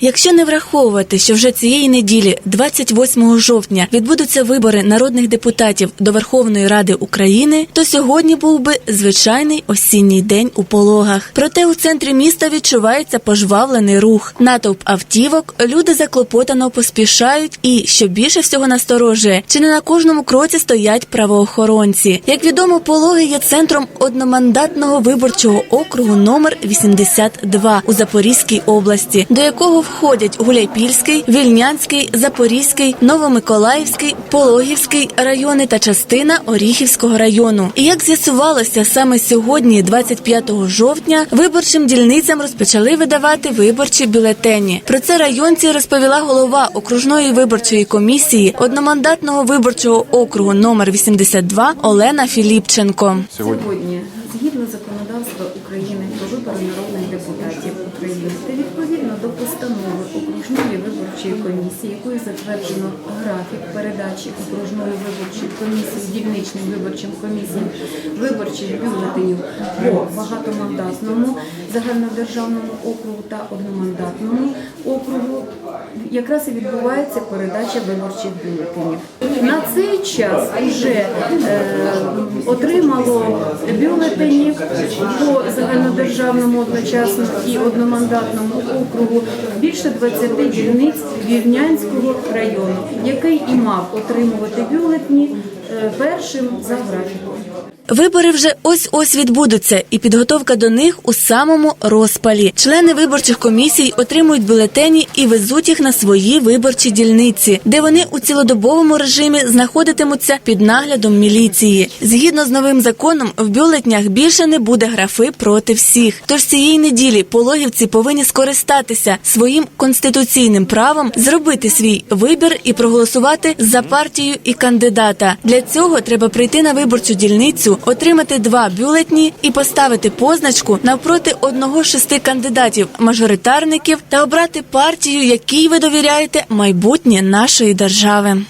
Якщо не враховувати, що вже цієї неділі, 28 жовтня, відбудуться вибори народних депутатів до Верховної Ради України, то сьогодні був би звичайний осінній день у пологах. Проте у центрі міста відчувається пожвавлений рух. Натовп автівок, люди заклопотано поспішають, і що більше всього насторожує, чи не на кожному кроці стоять правоохоронці. Як відомо, пологи є центром одномандатного виборчого округу номер 82 у Запорізькій області, до якого входять Гуляйпільський, Вільнянський, Запорізький, Новомиколаївський, Пологівський райони та частина Оріхівського району. І як з'ясувалося, саме сьогодні, 25 жовтня, виборчим дільницям розпочали видавати виборчі бюлетені. Про це районці розповіла голова окружної виборчої комісії одномандатного виборчого округу номер 82 Олена Філіпченко. Сьогодні згідно законодавства України про вибори народних депутатів України та відповідно до постанови окружної виборчої комісії, якою затверджено графік передачі окружної виборчої комісії дільничним виборчим комісіям виборчих бюлетенів по багатомандатному загальнодержавному округу та одномандатному округу, якраз і відбувається передача виборчих бюлетенів. На цей час вже е, отримало бюлетенів по загальнодержавному одночасно і одномандатному округу більше 20 дільниць Вівнянського району, який і мав отримувати бюлетні е, першим за графіком. Вибори вже ось ось відбудуться, і підготовка до них у самому розпалі. Члени виборчих комісій отримують бюлетені і везуть їх на свої виборчі дільниці, де вони у цілодобовому режимі знаходитимуться під наглядом міліції. Згідно з новим законом, в бюлетнях більше не буде графи проти всіх. Тож цієї неділі пологівці повинні скористатися своїм конституційним правом зробити свій вибір і проголосувати за партію і кандидата. Для цього треба прийти на виборчу дільницю, отримати два бюлетні і поставити позначку навпроти одного з шести кандидатів мажоритарників та обрати партію, якій ви довіряєте майбутнє нашої держави.